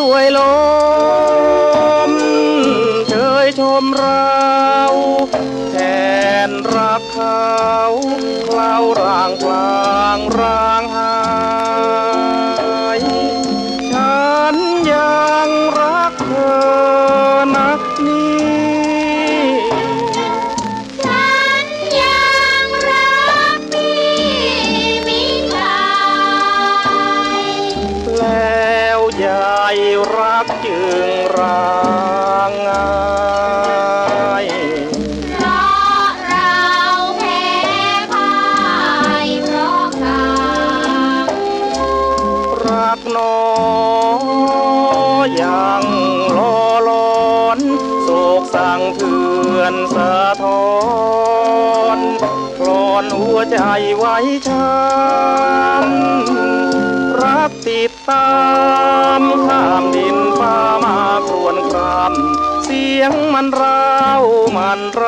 ด้วยลมเชยชมเราแทนรักเขาเคล้าวร่างกลางรา รักจึงร้างไงเพราะเราแพ้พ่ายเพราะกรรมรักน้อยังลอลอนโศกสั่งเถื่อนสะท้อนกลอนหัวใจไว้ช้ำ รักติดตามข้ามดินฟ้ามาครวนครามเสียงมันร้าวมันร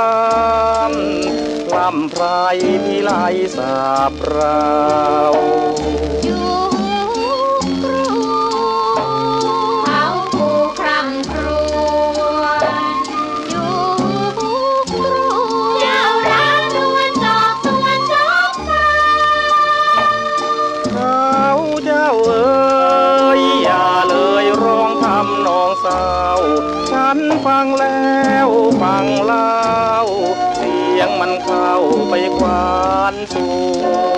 ำลำไพรพิไลสาบราว งแล้วฟังเล่าเสียงมันเข้าไปควานสู่อ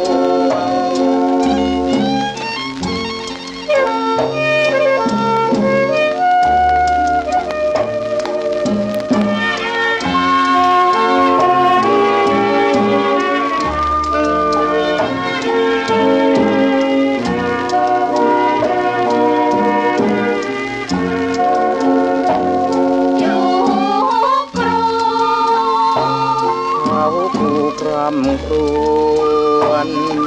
ำครวญ